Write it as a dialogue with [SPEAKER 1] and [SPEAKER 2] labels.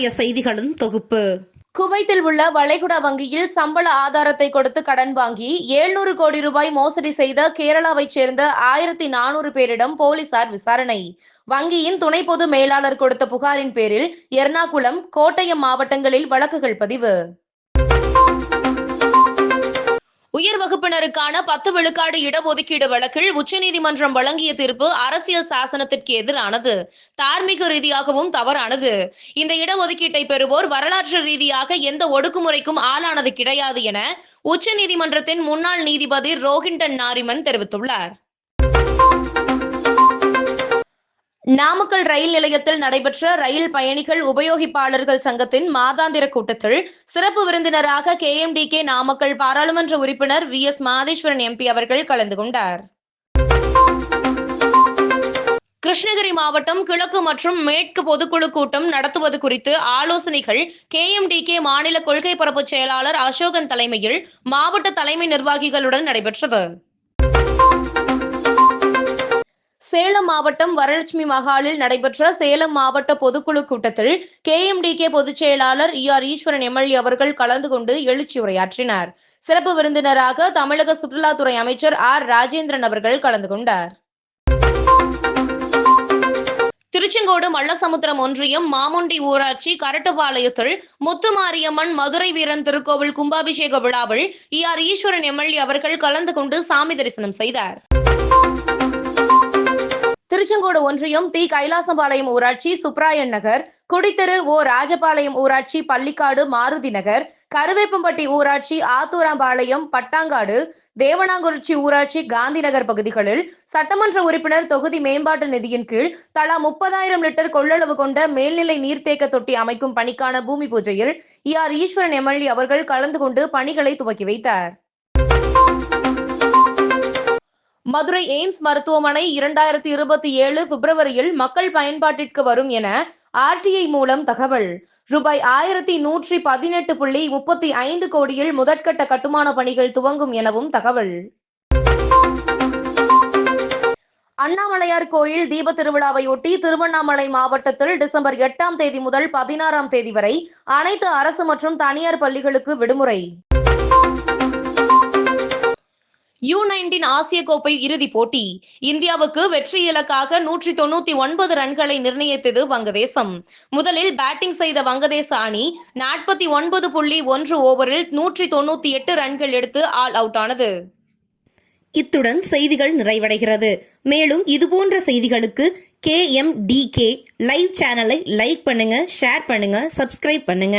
[SPEAKER 1] இன்றைய செய்திகளின் தொகுப்பு.
[SPEAKER 2] குவைத்தில் உள்ள வளைகுடா வங்கியில் சம்பள ஆதாரத்தை கொடுத்து கடன் வாங்கி 700 கோடி ரூபாய் மோசடி செய்த கேரளாவைச் சேர்ந்த ஆயிரத்தி நானூறு பேரிடம் போலீசார் விசாரணை. வங்கியின் துணை பொது மேலாளர் கொடுத்த புகாரின் பேரில் எர்ணாகுளம் கோட்டயம் மாவட்டங்களில் வழக்குகள் பதிவு. உயர் வகுப்பினருக்கான பத்து விழுக்காடு இடஒதுக்கீடு வழக்கில் உச்சநீதிமன்றம் வழங்கிய தீர்ப்பு அரசியல் சாசனத்திற்கு எதிரானது. தார்மீக ரீதியாகவும் தவறானது. இந்த இடஒதுக்கீட்டை பெறுவோர் வரலாற்று ரீதியாக எந்த ஒடுக்குமுறைக்கும் ஆளானது கிடையாது என உச்சநீதிமன்றத்தின் முன்னாள் நீதிபதி ரோஹிண்டன் நாரிமன் தெரிவித்துள்ளார். நாமக்கல் ரயில் நிலையத்தில் நடைபெற்ற ரயில் பயணிகள் உபயோகிப்பாளர்கள் சங்கத்தின் மாதாந்திர கூட்டத்தில் சிறப்பு விருந்தினராக கே எம் டிகே நாமக்கல் பாராளுமன்ற உறுப்பினர் வி எஸ் மாதேஸ்வரன் எம்பி அவர்கள் கலந்து கொண்டார். கிருஷ்ணகிரி மாவட்டம் கிழக்கு மற்றும் மேற்கு பொதுக்குழு கூட்டம் நடத்துவது குறித்து ஆலோசனைகள் கே எம்டிகே மாநில கொள்கை பரப்பு செயலாளர் அசோகன் தலைமையில் மாவட்ட தலைமை நிர்வாகிகளுடன் நடைபெற்றது. சேலம் மாவட்டம் வரலட்சுமி மகாலில் நடைபெற்ற சேலம் மாவட்ட பொதுக்குழு கூட்டத்தில் கே பொதுச் செயலாளர் இ ஆர் ஈஸ்வரன் எம்எல்ஏ அவர்கள் கலந்து கொண்டு எழுச்சி உரையாற்றினார். சிறப்பு விருந்தினராக தமிழக சுற்றுலாத்துறை அமைச்சர் ஆர் ராஜேந்திரன் அவர்கள் கலந்து கொண்டார். திருச்செங்கோடு மல்லசமுத்திரம் ஒன்றியம் மாமுண்டி ஊராட்சி கரட்டுப்பாளையத்தில் முத்துமாரியம்மன் மதுரை வீரன் திருக்கோவில் கும்பாபிஷேக விழாவில் இ ஆர் ஈஸ்வரன் எம்எல்ஏ அவர்கள் கலந்து கொண்டு சாமி தரிசனம் செய்தார். திருச்செங்கோடு ஒன்றியம் தி கைலாசபாளையம் ஊராட்சி சுப்ராயன் நகர் குடித்தெரு ஓ. ராஜபாளையம் ஊராட்சி பள்ளிக்காடு மாருதி நகர் கருவேப்பம்பட்டி ஊராட்சி ஆத்தூராம்பாளையம் பட்டாங்காடு தேவனாங்குறிச்சி ஊராட்சி காந்தி நகர் பகுதிகளில் சட்டமன்ற உறுப்பினர் தொகுதி மேம்பாட்டு நிதியின் கீழ் தலா முப்பதாயிரம் லிட்டர் கொள்ளளவு கொண்ட மேல்நிலை நீர்த்தேக்க தொட்டி அமைக்கும் பணிக்கான பூமி பூஜையில் இ. ஆர். ஈஸ்வரன் எம்எல்ஏ அவர்கள் கலந்து கொண்டு பணிகளை துவக்கி வைத்தார். மதுரை எய்ம்ஸ் மருத்துவமனை இரண்டாயிரத்தி இருபத்தி ஏழு பிப்ரவரியில் மக்கள் பயன்பாட்டிற்கு வரும் என ஆர்டிஐ மூலம் தகவல். ரூபாய் ஆயிரத்தி நூற்றி பதினெட்டு புள்ளி முப்பத்தி ஐந்து கோடியில் முதற்கட்ட கட்டுமான பணிகள் துவங்கும் எனவும் தகவல். அண்ணாமலையார் கோயில் தீப திருவிழாவையொட்டி திருவண்ணாமலை மாவட்டத்தில் டிசம்பர் எட்டாம் தேதி முதல் பதினாறாம் தேதி வரை அனைத்து அரசு மற்றும் தனியார் பள்ளிகளுக்கு விடுமுறை. யூ நைன்டீன் ஆசிய கோப்பை இறுதிப் போட்டி. இந்தியாவுக்கு வெற்றி இலக்காக நூற்றி தொண்ணூத்தி ஒன்பது ரன்களை நிர்ணயித்தது வங்கதேசம். முதலில் பேட்டிங் செய்த வங்கதேச அணி நாற்பத்தி ஒன்பது புள்ளி ஒன்று ஓவரில் நூற்றி தொண்ணூத்தி எட்டு ரன்கள் எடுத்து ஆல் அவுட் ஆனது.
[SPEAKER 1] இத்துடன் செய்திகள் நிறைவடைகிறது. மேலும் இதுபோன்ற செய்திகளுக்கு K M D K live சேனலை லைக் பண்ணுங்க ஷேர் பண்ணுங்க சப்ஸ்கிரைப் பண்ணுங்க.